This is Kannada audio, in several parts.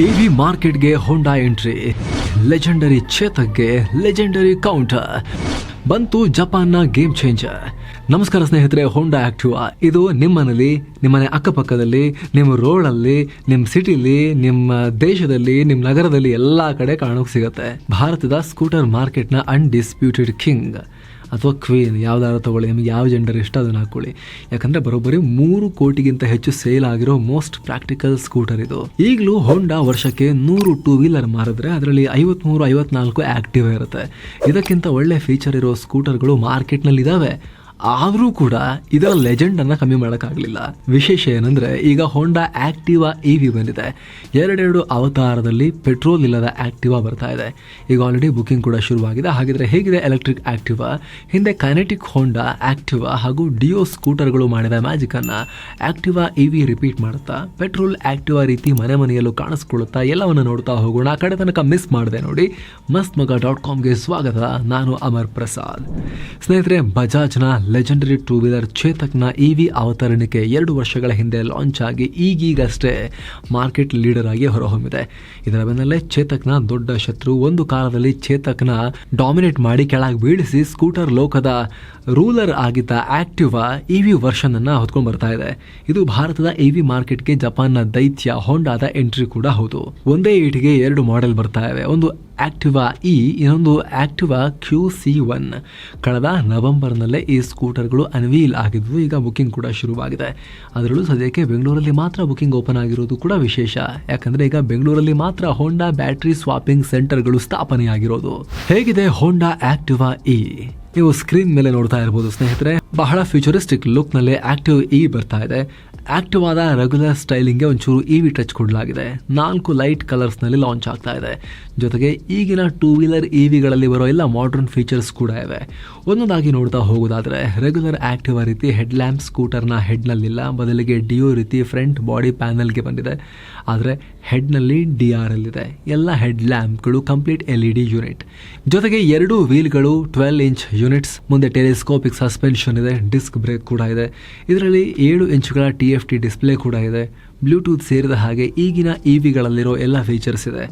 ಇವಿ ಮಾರ್ಕೆಟ್ಗೆ ಹೊಂಡಾ ಎಂಟ್ರಿ ಲೆಜೆಂಡರಿ ಚೇತಕ್ಗೆ ಲೆಜೆಂಡರಿ ಕೌಂಟರ್ ಬಂತು ಜಪಾನ್ನ ಗೇಮ್ ಚೇಂಜರ್ ನಮಸ್ಕಾರ ಸ್ನೇಹಿತರೆ ಹೋಂಡಾ ಆಕ್ಟಿವಾ ಇದು ನಿಮ್ಮನಲ್ಲಿ ನಿಮ್ಮನೆ ಅಕ್ಕಪಕ್ಕದಲ್ಲಿ, ನಿಮ್ಮ ರೋಡಲ್ಲಿ, ನಿಮ್ಮ ಸಿಟಿಲಿ, ನಿಮ್ಮ ದೇಶದಲ್ಲಿ, ನಿಮ್ಮ ನಗರದಲ್ಲಿ ಎಲ್ಲ ಕಡೆ ಕಾಣೋಕೆ ಸಿಗುತ್ತೆ. ಭಾರತದ ಸ್ಕೂಟರ್ ಮಾರ್ಕೆಟ್ನ ಅನ್ಡಿಸ್ಪ್ಯೂಟೆಡ್ ಕಿಂಗ್ ಅಥವಾ ಕ್ವೀನ್ ಯಾವ್ದಾದ್ರು ತಗೊಳ್ಳಿ, ನಿಮಗೆ ಯಾವ ಜೆಂಡರ್ ಇಷ್ಟ ಅದನ್ನು ಹಾಕೊಳ್ಳಿ. ಯಾಕಂದ್ರೆ ಬರೋಬ್ಬರಿ ಮೂರು ಕೋಟಿಗಿಂತ ಹೆಚ್ಚು ಸೇಲ್ ಆಗಿರೋ ಮೋಸ್ಟ್ ಪ್ರಾಕ್ಟಿಕಲ್ ಸ್ಕೂಟರ್ ಇದು. ಈಗಲೂ ಹೋಂಡಾ ವರ್ಷಕ್ಕೆ ನೂರು ಟೂ ವೀಲರ್ ಮಾರಿದ್ರೆ ಅದರಲ್ಲಿ ಐವತ್ಮೂರು, ಐವತ್ನಾಲ್ಕು ಆಕ್ಟಿವ್ ಇರುತ್ತೆ. ಇದಕ್ಕಿಂತ ಒಳ್ಳೆ ಫೀಚರ್ ಇರೋ ಸ್ಕೂಟರ್ಗಳು ಮಾರ್ಕೆಟ್ನಲ್ಲಿ ಇದಾವೆ ಆದರೂ ಕೂಡ ಇದರ ಲೆಜೆಂಡ್ ಅನ್ನ ಕಮ್ಮಿ ಮಾಡೋಕ್ಕಾಗಲಿಲ್ಲ. ವಿಶೇಷ ಏನಂದ್ರೆ ಈಗ ಹೋಂಡಾ ಆ್ಯಕ್ಟಿವಾ ಇ ವಿ ಬಂದಿದೆ. ಎರಡೆರಡು ಅವತಾರದಲ್ಲಿ ಪೆಟ್ರೋಲ್ ಇಲ್ಲದ ಆಕ್ಟಿವಾ ಬರ್ತಾ ಇದೆ. ಈಗ ಆಲ್ರೆಡಿ ಬುಕಿಂಗ್ ಕೂಡ ಶುರುವಾಗಿದೆ. ಹಾಗಿದ್ರೆ ಹೇಗಿದೆ ಎಲೆಕ್ಟ್ರಿಕ್ ಆಕ್ಟಿವಾ ಹಿಂದೆ ಕೈನೆಟಿಕ್ ಹೋಂಡಾ ಆ್ಯಕ್ಟಿವಾ ಹಾಗೂ ಡಿಯೋ ಸ್ಕೂಟರ್ಗಳು ಮಾಡಿದ ಮ್ಯಾಜಿಕ್ ಅನ್ನ ಆಕ್ಟಿವಾ ಇ ವಿ ರಿಪೀಟ್ ಮಾಡುತ್ತಾ ಪೆಟ್ರೋಲ್ ಆಕ್ಟಿವಾ ರೀತಿ ಮನೆ ಮನೆಯಲ್ಲೂ ಕಾಣಿಸ್ಕೊಳ್ಳುತ್ತಾ ಎಲ್ಲವನ್ನು ನೋಡ್ತಾ ಹೋಗೋಣ. ಆ ಕಡೆ ತನಕ ಮಿಸ್ ಮಾಡಿದೆ ನೋಡಿ. ಮಸ್ತ್ ಮಗ ಡಾಟ್ ಕಾಮ್ಗೆ ಸ್ವಾಗತ. ನಾನು ಅಮರ್ ಪ್ರಸಾದ್. ಸ್ನೇಹಿತರೆ ಬಜಾಜ್ನ ಲೆಜೆಂಡರಿ ಟೂ ವೀಲರ್ ಚೇತಕ್ನ ಇ ವಿ ಅವತರಣಿಕೆ ಎರಡು ವರ್ಷಗಳ ಹಿಂದೆ ಲಾಂಚ್ ಆಗಿ ಈಗೀಗಷ್ಟೇ ಮಾರ್ಕೆಟ್ ಲೀಡರ್ ಆಗಿ ಹೊರಹೊಮ್ಮಿದೆ. ಇದರ ಬೆನ್ನಲ್ಲೇ ಚೇತಕ್ನ ದೊಡ್ಡ ಶತ್ರು. ಒಂದು ಕಾಲದಲ್ಲಿ ಚೇತಕ್ನ ಡಾಮಿನೇಟ್ ಮಾಡಿ ಕೆಳಗೆ ಬೀಳಿಸಿ ಸ್ಕೂಟರ್ ಲೋಕದ ರೂಲರ್ ಆಗಿದ್ದ ಆಕ್ಟಿವಾ ಇ ವಿ ವರ್ಷನ್ ಅನ್ನ ಹೊತ್ಕೊಂಡು ಬರ್ತಾ ಇದೆ. ಇದು ಭಾರತದ ಇ ವಿ ಮಾರ್ಕೆಟ್ಗೆ ಜಪಾನ್ನ ದೈತ್ಯ ಹೋಂಡಾದ ಎಂಟ್ರಿ ಕೂಡ ಹೌದು. ಒಂದೇ ಈಟಿಗೆ ಎರಡು ಮಾಡೆಲ್ ಬರ್ತಾ ಇವೆ. ಒಂದು ಆಕ್ಟಿವಾ ಇ, ಇನ್ನೊಂದು ಆಕ್ಟಿವಾ ಕ್ಯೂ ಸಿ ಒನ್. ಕಳೆದ ನವೆಂಬರ್ನಲ್ಲೇ ಈ ಸ್ಕೂಟರ್ಗಳು ಅನ್ವೀಲ್ ಆಗಿದ್ವು, ಈಗ ಬುಕಿಂಗ್ ಕೂಡ ಶುರುವಾಗಿದೆ. ಅದರಲ್ಲೂ ಸದ್ಯಕ್ಕೆ ಬೆಂಗಳೂರಲ್ಲಿ ಮಾತ್ರ ಬುಕಿಂಗ್ ಓಪನ್ ಆಗಿರೋದು ಕೂಡ ವಿಶೇಷ. ಯಾಕಂದರೆ ಈಗ ಬೆಂಗಳೂರಲ್ಲಿ ಮಾತ್ರ ಹೋಂಡಾ ಬ್ಯಾಟ್ರಿ ಸ್ವಾಪಿಂಗ್ ಸೆಂಟರ್ಗಳು ಸ್ಥಾಪನೆಯಾಗಿರೋದು. ಹೇಗಿದೆ ಹೋಂಡಾ ಆಕ್ಟಿವಾ ಇ ನೀವು ಸ್ಕ್ರೀನ್ ಮೇಲೆ ನೋಡ್ತಾ ಇರಬಹುದು ಸ್ನೇಹಿತರೆ. ಬಹಳ ಫ್ಯೂಚರಿಸ್ಟಿಕ್ ಲುಕ್ನಲ್ಲಿ ಆಕ್ಟಿವ್ ಇ ಬರ್ತಾ ಇದೆ. ಆಕ್ಟಿವ್ ಆದ ರೆಗ್ಯುಲರ್ ಸ್ಟೈಲಿಂಗ್ಗೆ ಒಂಚೂರು ಇ ವಿ ಟಚ್ ಕೊಡಲಾಗಿದೆ. ನಾಲ್ಕು ಲೈಟ್ ಕಲರ್ಸ್ನಲ್ಲಿ ಲಾಂಚ್ ಆಗ್ತಾ ಇದೆ. ಜೊತೆಗೆ ಈಗಿನ ಟೂ ವೀಲರ್ ಇ ವಿಗಳಲ್ಲಿ ಬರೋ ಎಲ್ಲ ಮಾಡರ್ನ್ ಫೀಚರ್ಸ್ ಕೂಡ ಇವೆ. ಒಂದೊಂದಾಗಿ ನೋಡ್ತಾ ಹೋಗೋದಾದರೆ ರೆಗ್ಯುಲರ್ ಆಕ್ಟಿವ್ ರೀತಿ ಹೆಡ್ ಲ್ಯಾಂಪ್ ಸ್ಕೂಟರ್ನ ಹೆಡ್ನಲ್ಲಿಲ್ಲ ಬದಲಿಗೆ ಡಿಯೋ ರೀತಿ ಫ್ರಂಟ್ ಬಾಡಿ ಪ್ಯಾನಲ್ಗೆ ಬಂದಿದೆ. ಆದರೆ ಹೆಡ್ನಲ್ಲಿ ಡಿ ಆರ್ ಎಲ್ ಇದೆ. ಎಲ್ಲ head ಲ್ಯಾಂಪ್ಗಳು complete L E D unit ಜೊತೆಗೆ ಎರಡು ವೀಲ್ಗಳು ಟ್ವೆಲ್ ಇಂಚ್ ಯೂನಿಟ್ಸ್ ಮುಂದೆ ಟೆಲಿಸ್ಕೋಪಿಕ್ ಸಸ್ಪೆನ್ಷನ್ ಇದೆ ಡಿಸ್ಕ್ ಬ್ರೇಕ್ ಕೂಡ ಇದೆ. ಇದರಲ್ಲಿ ಏಳು ಇಂಚುಗಳ ಟಿ ಟಿ ಡಿಸ್ಪ್ಲೇ ಕೂಡ ಇದೆ. ಬ್ಲೂಟೂತ್ ಸೇರಿದ ಹಾಗೆ ಈಗಿನ ಇ ವಿಗಳಲ್ಲಿರೋ ಎಲ್ಲ ಫೀಚರ್ಸ್ ಇದೆ.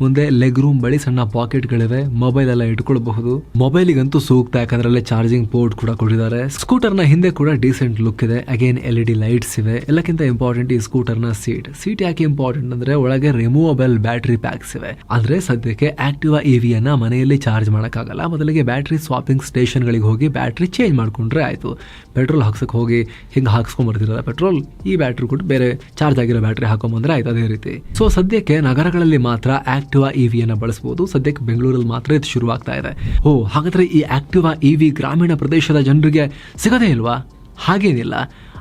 ಮುಂದೆ ಲೆಗ್ ರೂಮ್ ಬಳಿ ಸಣ್ಣ ಪಾಕೆಟ್ಗಳಿವೆ ಮೊಬೈಲ್ ಎಲ್ಲ ಇಟ್ಕೊಳ್ಬಹುದು. ಮೊಬೈಲಿಗಂತೂ ಸೂಕ್ತ ಯಾಕಂದ್ರೆ ಚಾರ್ಜಿಂಗ್ ಪೋರ್ಟ್ ಕೂಡ ಕೊಟ್ಟಿದ್ದಾರೆ. ಸ್ಕೂಟರ್ನ ಹಿಂದೆ ಕೂಡ ಡೀಸೆಂಟ್ ಲುಕ್ ಇದೆ. Again L E D lights ಇವೆ. ಎಲ್ಲಕ್ಕಿಂತ ಇಂಪಾರ್ಟೆಂಟ್ ಈ ಸ್ಕೂಟರ್ನ ಸೀಟ್ ಸೀಟ್ ಯಾಕೆ ಇಂಪಾರ್ಟೆಂಟ್ ಅಂದ್ರೆ, ಒಳಗೆ ರಿಮೂವಬಲ್ ಬ್ಯಾಟರಿ ಪ್ಯಾಕ್ಸ್ ಇವೆ. ಆದ್ರೆ ಸದ್ಯಕ್ಕೆ ಆಕ್ಟಿವಾ ಇ ವಿಯನ್ನ ಮನೆಯಲ್ಲಿ ಚಾರ್ಜ್ ಮಾಡೋಕ್ಕಾಗಲ್ಲ. ಮೊದಲಿಗೆ ಬ್ಯಾಟ್ರಿ ಸ್ವಾಪಿಂಗ್ ಸ್ಟೇಷನ್ಗಳಿಗೆ ಹೋಗಿ ಬ್ಯಾಟ್ರಿ ಚೇಂಜ್ ಮಾಡ್ಕೊಂಡ್ರೆ ಆಯ್ತು. ಪೆಟ್ರೋಲ್ ಹಾಕ್ಸಕ್ ಹೋಗಿ, ಹಿಂಗೆ ಹಾಕ್ಸ್ಕೊಂಡ್ ಬರ್ತಿರಲ್ಲ ಪೆಟ್ರೋಲ್ ಈ ಬ್ಯಾಟ್ರಿ ಕೊಟ್ಟು ಬೇರೆ ಚಾರ್ಜ್ ಆಗಿರೋ ಬ್ಯಾಟ್ರಿ ಹಾಕೊಂಬಂದ್ರೆ ಆಯ್ತು, ಅದೇ ರೀತಿ. ಸೊ ಸದ್ಯಕ್ಕೆ ನಗರಗಳಲ್ಲಿ ಮಾತ್ರ ಆಕ್ಟಿವಾ ಅನ್ನ ಬಳಸಬಹುದು ಸದ್ಯಕ್ಕೆ ಬೆಂಗಳೂರಲ್ಲಿ ಮಾತ್ರ ಇದು ಶುರುವಾಗ್ತಾ ಇದೆ. ಓ, ಹಾಗಾದ್ರೆ ಈ ಆಕ್ಟಿವಾ ಇವಿ ಗ್ರಾಮೀಣ ಪ್ರದೇಶದ ಜನರಿಗೆ ಸಿಗದೇ ಇಲ್ವಾ? ಹಾಗೇನಿಲ್ಲ.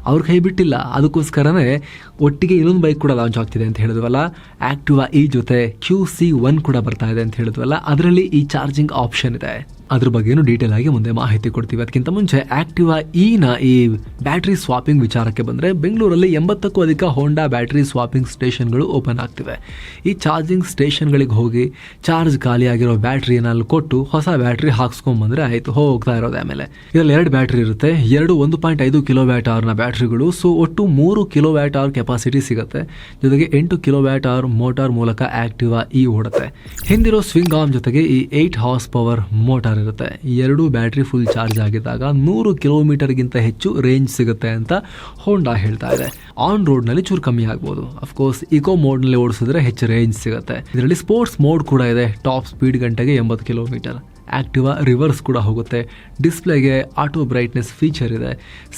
ಅವ್ರ ಕೈ ಬಿಟ್ಟಿಲ್ಲ. ಅದಕ್ಕೋಸ್ಕರನೇ ಒಟ್ಟಿಗೆ ಇನ್ನೊಂದು ಬೈಕ್ ಕೂಡ ಲಾಂಚ್ ಆಗ್ತಿದೆ ಅಂತ ಹೇಳಿದ್ವಲ್ಲ. ಆಕ್ಟಿವಾ ಇ ಜೊತೆ ಕ್ಯೂ ಸಿ ಒನ್ ಕೂಡ ಬರ್ತಾ ಇದೆ ಅಂತ ಹೇಳಿದ್ವಲ್ಲ. ಅದರಲ್ಲಿ ಈ ಚಾರ್ಜಿಂಗ್ ಆಪ್ಷನ್ ಇದೆ. ಅದ್ರ ಬಗ್ಗೆನೂ ಡೀಟೇಲ್ ಆಗಿ ಮುಂದೆ ಮಾಹಿತಿ ಕೊಡ್ತೀವಿ. ಅದಕ್ಕಿಂತ ಮುಂಚೆ ಆಕ್ಟಿವಾ ಇನ ಈ ಬ್ಯಾಟ್ರಿ ಸ್ವಾಪಿಂಗ್ ವಿಚಾರಕ್ಕೆ ಬಂದರೆ ಬೆಂಗಳೂರಲ್ಲಿ ಎಂಬತ್ತಕ್ಕೂ ಅಧಿಕ ಹೋಂಡಾ ಬ್ಯಾಟ್ರಿ ಸ್ವಾಪಿಂಗ್ ಸ್ಟೇಷನ್ಗಳು ಓಪನ್ ಆಗ್ತಿವೆ. ಈ ಚಾರ್ಜಿಂಗ್ ಸ್ಟೇಷನ್ಗಳಿಗೆ ಹೋಗಿ ಚಾರ್ಜ್ ಖಾಲಿಯಾಗಿರೋ ಬ್ಯಾಟ್ರಿಯನ್ನು ಅಲ್ಲಿ ಕೊಟ್ಟು ಹೊಸ ಬ್ಯಾಟ್ರಿ ಹಾಕ್ಸ್ಕೊಂಬಂದರೆ ಆಯಿತು, ಹೋಗ್ತಾ ಇರೋದು ಆಮೇಲೆ. ಇದರಲ್ಲಿ ಎರಡು ಬ್ಯಾಟ್ರಿ ಇರುತ್ತೆ. ಎರಡು ಒಂದು ಪಾಯಿಂಟ್ ಐದು ಕಿಲೋ ಬ್ಯಾಟ್ರಿಗಳು ಸೊ ಒಟ್ಟು ಮೂರು ಕಿಲೋ ಕೆಪಾಸಿಟಿ ಸಿಗುತ್ತೆ. ಜೊತೆಗೆ ಎಂಟು ಕಿಲೋ ವ್ಯಾಟ್ ಮೋಟಾರ್ ಮೂಲಕ ಆಕ್ಟಿವಾ ಇ ಓಡುತ್ತೆ. ಹಿಂದಿರೋ ಸ್ವಿಂಗ್ ಆರ್ಮ್ ಜೊತೆಗೆ ಈ ಏಯ್ಟ್ ಹಾರ್ಸ್ ಪವರ್ ಮೋಟಾರ್ ಇರುತ್ತೆ. ಎರಡು ಬ್ಯಾಟ್ರಿ ಫುಲ್ ಚಾರ್ಜ್ ಆಗಿದ್ದಾಗ ನೂರು ಕಿಲೋಮೀಟರ್ಗಿಂತ ಹೆಚ್ಚು ರೇಂಜ್ ಸಿಗುತ್ತೆ ಅಂತ ಹೋಂಡಾ ಹೇಳ್ತಾ ಇದೆ. ಆನ್ ರೋಡ್ನಲ್ಲಿ ಚೂರು ಕಮ್ಮಿ ಆಗ್ಬೋದು. ಅಫ್ಕೋರ್ಸ್ ಇಕೋ ಮೋಡ್ನಲ್ಲಿ ಓಡಿಸಿದ್ರೆ ಹೆಚ್ಚು ರೇಂಜ್ ಸಿಗುತ್ತೆ. ಇದರಲ್ಲಿ ಸ್ಪೋರ್ಟ್ಸ್ ಮೋಡ್ ಕೂಡ ಇದೆ. ಟಾಪ್ ಸ್ಪೀಡ್ ಗಂಟೆಗೆ ಎಂಬತ್ತು ಕಿಲೋಮೀಟರ್. ಆಕ್ಟಿವಾ ರಿವರ್ಸ್ ಕೂಡ ಹೋಗುತ್ತೆ. ಡಿಸ್ಪ್ಲೇಗೆ ಆಟೋ ಬ್ರೈಟ್ನೆಸ್ ಫೀಚರ್ ಇದೆ.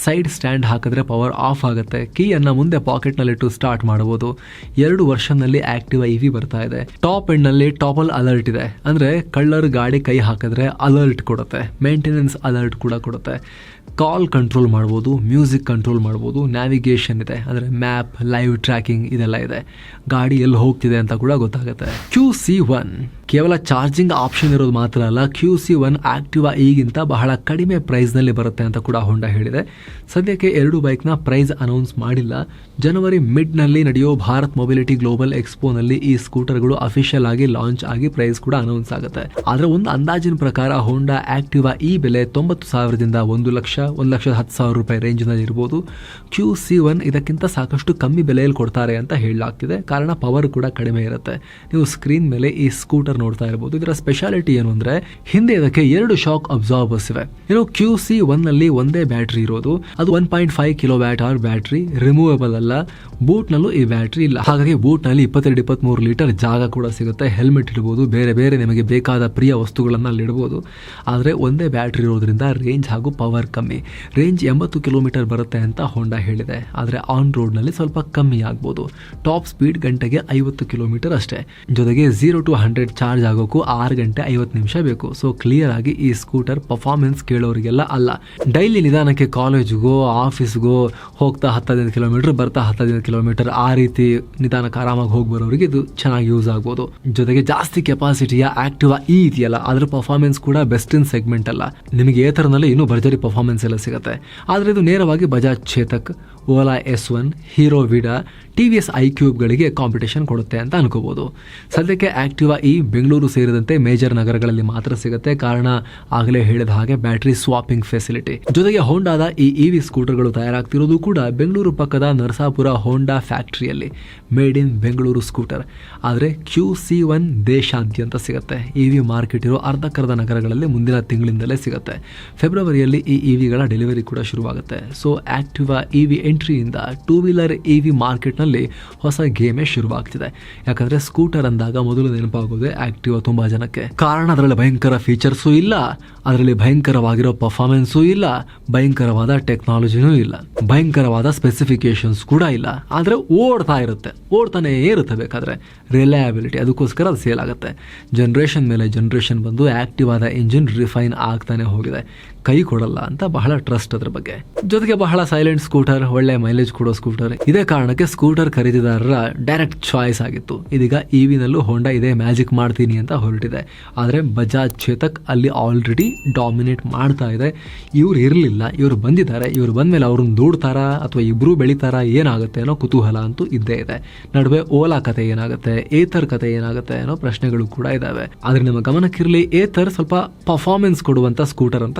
ಸೈಡ್ ಸ್ಟ್ಯಾಂಡ್ ಹಾಕಿದ್ರೆ ಪವರ್ ಆಫ್ ಆಗುತ್ತೆ. ಕೀಯನ್ನು ಮುಂದೆ ಪಾಕೆಟ್ನಲ್ಲಿಟ್ಟು ಸ್ಟಾರ್ಟ್ ಮಾಡ್ಬೋದು. ಎರಡು ವರ್ಷನಲ್ಲಿ ಆ್ಯಕ್ಟಿವಾ ಇ ವಿ ಬರ್ತಾ ಇದೆ. ಟಾಪ್ ಎಂಡ್ನಲ್ಲಿ ಟಾಪಲ್ ಅಲರ್ಟ್ ಇದೆ. ಅಂದರೆ ಕಳ್ಳರ್ ಗಾಡಿ ಕೈ ಹಾಕಿದ್ರೆ ಅಲರ್ಟ್ ಕೊಡುತ್ತೆ. ಮೇಂಟೆನೆನ್ಸ್ ಅಲರ್ಟ್ ಕೂಡ ಕೊಡುತ್ತೆ. ಕಾಲ್ ಕಂಟ್ರೋಲ್ ಮಾಡ್ಬೋದು, ಮ್ಯೂಸಿಕ್ ಕಂಟ್ರೋಲ್ ಮಾಡ್ಬೋದು ನ್ಯಾವಿಗೇಷನ್ ಇದೆ, ಅಂದರೆ ಮ್ಯಾಪ್ ಲೈವ್ ಟ್ರ್ಯಾಕಿಂಗ್ ಇದೆಲ್ಲ ಇದೆ. ಗಾಡಿ ಎಲ್ಲಿ ಹೋಗ್ತಿದೆ ಅಂತ ಕೂಡ ಗೊತ್ತಾಗುತ್ತೆ. ಕ್ಯೂ ಸಿ ಒನ್ ಕೇವಲ ಚಾರ್ಜಿಂಗ್ ಆಪ್ಷನ್ ಇರೋದು ಮಾತ್ರ ಅಲ್ಲ ಕ್ಯೂ ಸಿ ಒನ್ ಆಕ್ಟಿವಾ ಈಗಿಂತ ಬಹಳ ಕಡಿಮೆ ಪ್ರೈಸ್ನಲ್ಲಿ ಬರುತ್ತೆ ಅಂತ ಕೂಡ ಹೊಂಡ ಹೇಳಿದೆ. ಸದ್ಯಕ್ಕೆ ಎರಡು ಬೈಕ್ನ ಪ್ರೈಸ್ ಅನೌನ್ಸ್ ಮಾಡಿಲ್ಲ. ಜನವರಿ ಮಿಡ್ನಲ್ಲಿ ನಡೆಯೋ ಭಾರತ್ ಮೊಬಿಲಿಟಿ ಗ್ಲೋಬಲ್ ಎಕ್ಸ್ಪೋನಲ್ಲಿ ಈ ಸ್ಕೂಟರ್ಗಳು ಅಫಿಷಿಯಲ್ ಆಗಿ ಲಾಂಚ್ ಆಗಿ ಪ್ರೈಸ್ ಕೂಡ ಅನೌನ್ಸ್ ಆಗುತ್ತೆ. ಆದರೆ ಒಂದು ಅಂದಾಜಿನ ಪ್ರಕಾರ ಹೋಂಡಾ ಆಕ್ಟಿವಾ ಈ ಬೆಲೆ ತೊಂಬತ್ತು ಸಾವಿರದಿಂದ ಒಂದು ಲಕ್ಷ ಒಂದು ಲಕ್ಷದ ಹತ್ತು ಸಾವಿರ ರೂಪಾಯಿ ರೇಂಜ್ನಲ್ಲಿ ಇರ್ಬೋದು ಕ್ಯೂ ಸಿ ಒನ್ ಇದಕ್ಕಿಂತ ಸಾಕಷ್ಟು ಕಮ್ಮಿ ಬೆಲೆಯಲ್ಲಿ ಕೊಡ್ತಾರೆ ಅಂತ ಹೇಳಲಾಗ್ತಿದೆ. ಕಾರಣ ಪವರ್ ಕೂಡ ಕಡಿಮೆ ಇರುತ್ತೆ. ನೀವು ಸ್ಕ್ರೀನ್ ಮೇಲೆ ಈ ಸ್ಕೂಟರ್ ನೋಡ್ತಾ ಇರ್ಬೋದು. ಇದರ ಸ್ಪೆಷಾಲಿಟಿ ಏನು ಅಂದರೆ ಹಿಂದೆ ಇದಕ್ಕೆ ಎರಡು ಶಾಕ್ ಅಬ್ಸಾರ್ಬರ್ಸ್ ಇವೆ. ಇನ್ನು ಕ್ಯೂ ಸಿ ಒನ್ನಲ್ಲಿ ಒಂದೇ ಬ್ಯಾಟ್ರಿ ಇರೋದು. ಅದು one point five kilowatt hour battery removable ಅಲ್ಲ. ಬೂಟ್ನಲ್ಲೂ ಈ ಬ್ಯಾಟ್ರಿ ಇಲ್ಲ. ಹಾಗಾಗಿ ಬೂಟ್ನಲ್ಲಿ ಇಪ್ಪತ್ತೆರಡು ಇಪ್ಪತ್ತ್ಮೂರು ಲೀಟರ್ ಜಾಗ ಕೂಡ ಸಿಗುತ್ತೆ. ಹೆಲ್ಮೆಟ್ ಇಡ್ಬೋದು ಬೇರೆ ಬೇರೆ ನಿಮಗೆ ಬೇಕಾದ ಪ್ರಿಯ ವಸ್ತುಗಳನ್ನು ಅಲ್ಲಿ ಇಡ್ಬೋದು. ಆದರೆ ಒಂದೇ ಬ್ಯಾಟ್ರಿ ಇರೋದ್ರಿಂದ ರೇಂಜ್ ಹಾಗೂ ಪವರ್ ಕಮ್ಮಿ. ರೇಂಜ್ ಎಂಬತ್ತು ಕಿಲೋಮೀಟರ್ ಬರುತ್ತೆ ಅಂತ ಹೊಂಡಾ ಹೇಳಿದೆ. ಆದರೆ ಆನ್ ರೋಡ್ನಲ್ಲಿ ಸ್ವಲ್ಪ ಕಮ್ಮಿ ಆಗ್ಬೋದು. ಟಾಪ್ ಸ್ಪೀಡ್ ಗಂಟೆಗೆ ಐವತ್ತು ಕಿಲೋಮೀಟರ್ ಅಷ್ಟೇ. ಜೊತೆಗೆ ಝೀರೋ ಟು ಹಂಡ್ರೆಡ್ ಚಾರ್ಜ್ ಆಗೋಕ್ಕೂ ಆರು ಗಂಟೆ ಐವತ್ತು ನಿಮಿಷ ಬೇಕು. ಸೊ ಕ್ಲಿಯರ್ ಆಗಿ ಈ ಸ್ಕೂಟರ್ ಪರ್ಫಾರ್ಮೆನ್ಸ್ ಕೇಳೋರಿಗೆಲ್ಲ ಅಲ್ಲ. ಡೈಲಿ ನಿಧಾನಕ್ಕೆ ಕಾಲೇಜ್ಗೋ ಆಫೀಸ್ಗೋ ಹೋಗ್ತಾ ಹತ್ತದೈದು ಕಿಲೋಮೀಟರ್, ಬರ್ತಾ ಹತ್ತದೈದು ಕಿಲೋಮೀಟರ್, ಆ ರೀತಿ ನಿಧಾನಕ್ಕೆ ಆರಾಮಾಗಿ ಹೋಗಿ ಬರೋರಿಗೆ ಇದು ಚೆನ್ನಾಗಿ ಯೂಸ್ ಆಗ್ಬೋದು. ಜೊತೆಗೆ ಜಾಸ್ತಿ ಕೆಪಾಸಿಟಿಯ ಆಕ್ಟಿವಾ ಈ ಇದೆಯಲ್ಲ ಅದರ ಪರ್ಫಾರ್ಮೆನ್ಸ್ ಕೂಡ ಬೆಸ್ಟ್ ಇನ್ ಸೆಗ್ಮೆಂಟ್ ಅಲ್ಲ. ನಿಮಗೆ ಏ ಥರನಲ್ಲಿ ಇನ್ನೂ ಭರ್ಜರಿ ಪರ್ಫಾರ್ಮೆನ್ಸ್ ಎಲ್ಲ ಸಿಗುತ್ತೆ. ಆದರೆ ಇದು ನೇರವಾಗಿ Bajaj Chetak Ola S one Hero Vida T V S I ಕ್ಯೂಬ್ಗಳಿಗೆ competition ಕೊಡುತ್ತೆ ಅಂತ ಅನ್ಕೋಬೋದು. ಸದ್ಯಕ್ಕೆ ಆಕ್ಟಿವಾ ಇ ಬೆಂಗಳೂರು ಸೇರಿದಂತೆ ಮೇಜರ್ ನಗರಗಳಲ್ಲಿ ಮಾತ್ರ ಸಿಗುತ್ತೆ. ಕಾರಣ ಆಗಲೇ ಹೇಳಿದ ಹಾಗೆ ಬ್ಯಾಟರಿ ಸ್ವಾಪಿಂಗ್ ಫೆಸಿಲಿಟಿ ಜೊತೆಗೆ ಹೋಂಡಾದ ಈ ಇ ವಿ ಸ್ಕೂಟರ್ಗಳು ತಯಾರಾಗ್ತಿರೋದು ಕೂಡ ಬೆಂಗಳೂರು ಪಕ್ಕದ ನರಸಾಪುರ ಹೋಂಡಾ ಫ್ಯಾಕ್ಟ್ರಿಯಲ್ಲಿ ಮೇಡ್ ಇನ್ ಬೆಂಗಳೂರು ಸ್ಕೂಟರ್ ಆದರೆ ಕ್ಯೂ ಸಿ ಒನ್ ದೇಶಾದ್ಯಂತ ಸಿಗುತ್ತೆ. ಇ ವಿ ಮಾರ್ಕೆಟ್ ಇರೋ ಅರ್ಧಕ್ಕರ್ಧ ನಗರಗಳಲ್ಲಿ ಮುಂದಿನ ತಿಂಗಳಿಂದಲೇ ಸಿಗುತ್ತೆ. ಫೆಬ್ರವರಿಯಲ್ಲಿ ಈ ಇ ವಿಗಳ ಡೆಲಿವರಿ ಕೂಡ ಶುರುವಾಗುತ್ತೆ. ಸೊ ಆಕ್ಟಿವಾ ಇ ವಿ ಎಂಟ್ರಿಯಿಂದ ಟೂ ವೀಲರ್ ಇ ವಿ ಮಾರ್ಕೆಟ್ನಲ್ಲಿ ಹೊಸ ಗೇಮೇ ಶುರುವಾಗ್ತಿದೆ. ಯಾಕಂದರೆ ಸ್ಕೂಟರ್ ಅಂದಾಗ ಮೊದಲು ನೆನಪಾಗೋದೇ ಆಕ್ಟಿವಾ ತುಂಬ ಜನಕ್ಕೆ. ಕಾರಣ ಅದರಲ್ಲಿ ಭಯಂಕರ ಫೀಚರ್ಸು ಇಲ್ಲ, ಅದರಲ್ಲಿ ಭಯಂಕರವಾಗಿರೋ ಪರ್ಫಾರ್ಮೆನ್ಸು ಇಲ್ಲ, ಭಯಂಕರವಾದ ಟೆಕ್ನಾಲಜಿನೂ ಇಲ್ಲ, ಭಯಂಕರವಾದ ಸ್ಪೆಸಿಫಿಕೇಶನ್ಸ್ ಕೂಡ ಇಲ್ಲ. ಆದರೆ ಓಡ್ತಾ ಇರುತ್ತೆ, ಓಡ್ತಾನೇ ಇರುತ್ತೆ ಬೇಕಾದರೆ. ರಿಲಯಬಿಲಿಟಿ ಅದಕ್ಕೋಸ್ಕರ ಅದು ಸೇಲ್ ಆಗುತ್ತೆ. ಜನ್ರೇಷನ್ ಮೇಲೆ ಜನ್ರೇಷನ್ ಬಂದು ಆ್ಯಕ್ಟಿವ್ ಆದ ಇಂಜಿನ್ ರಿಫೈನ್ ಆಗ್ತಾನೆ ಹೋಗಿದೆ. ಕೈ ಕೊಡಲ್ಲ ಅಂತ ಬಹಳ ಟ್ರಸ್ಟ್ ಅದ್ರ ಬಗ್ಗೆ. ಜೊತೆಗೆ ಬಹಳ ಸೈಲೆಂಟ್ ಸ್ಕೂಟರ್ ಒಳ್ಳೆ ಮೈಲೇಜ್ ಕೊಡೋ ಸ್ಕೂಟರ್ ಇದೇ ಕಾರಣಕ್ಕೆ ಸ್ಕೂಟರ್ ಖರೀದಿದಾರರ ಡೈರೆಕ್ಟ್ ಚಾಯ್ಸ್ ಆಗಿತ್ತು. ಇದೀಗ ಇವಿನಲ್ಲೂ ವಿನಲ್ಲೂ ಹೋಂಡಾ ಇದೇ ಮ್ಯಾಜಿಕ್ ಮಾಡ್ತೀನಿ ಅಂತ ಹೊರಟಿದೆ. ಆದರೆ ಬಜಾಜ್ ಚೇತಕ್ ಅಲ್ಲಿ ಆಲ್ರೆಡಿ ಡಾಮಿನೇಟ್ ಮಾಡ್ತಾ ಇದೆ. ಇವ್ರು ಇರಲಿಲ್ಲ, ಇವ್ರು ಬಂದಿದ್ದಾರೆ, ಇವ್ರು ಬಂದ್ಮೇಲೆ ಅವ್ರನ್ನ ದೂಡ್ತಾರಾ ಅಥವಾ ಇಬ್ರು ಬೆಳಿತಾರಾ, ಏನಾಗುತ್ತೆ ಅನ್ನೋ ಕುತೂಹಲ ಅಂತೂ ಇದ್ದೇ ಇದೆ. ನಡುವೆ ಓಲಾ ಕತೆ ಏನಾಗುತ್ತೆ, ಏತರ್ ಕತೆ ಏನಾಗುತ್ತೆ ಅನ್ನೋ ಪ್ರಶ್ನೆಗಳು ಕೂಡ ಇದಾವೆ. ಆದ್ರೆ ನಿಮ್ಮ ಗಮನಕ್ಕಿರಲಿ, ಏತರ್ ಸ್ವಲ್ಪ ಪರ್ಫಾರ್ಮೆನ್ಸ್ ಕೊಡುವಂತ ಸ್ಕೂಟರ್ ಅಂತ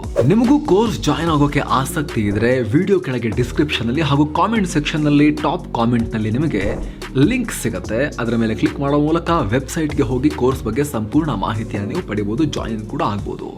ನಿಮಗೂ ಕೋರ್ಸ್ ಜಾಯ್ನ್ ಆಗೋಕೆ ಆಸಕ್ತಿ ಇದ್ರೆ ವಿಡಿಯೋ ಕೆಳಗೆ ಡಿಸ್ಕ್ರಿಪ್ಷನ್ ಅಲ್ಲಿ ಹಾಗೂ ಕಾಮೆಂಟ್ ಸೆಕ್ಷನ್ನಲ್ಲಿ ಟಾಪ್ ಕಾಮೆಂಟ್ನಲ್ಲಿ ನಿಮಗೆ ಲಿಂಕ್ ಸಿಗುತ್ತೆ. ಅದರ ಮೇಲೆ ಕ್ಲಿಕ್ ಮಾಡೋ ಮೂಲಕ ವೆಬ್ಸೈಟ್ಗೆ ಹೋಗಿ ಕೋರ್ಸ್ ಬಗ್ಗೆ ಸಂಪೂರ್ಣ ಮಾಹಿತಿಯನ್ನು ನೀವು ಪಡಿಬೋದು ಜಾಯಿನ್ ಕೂಡ ಆಗ್ಬೋದು.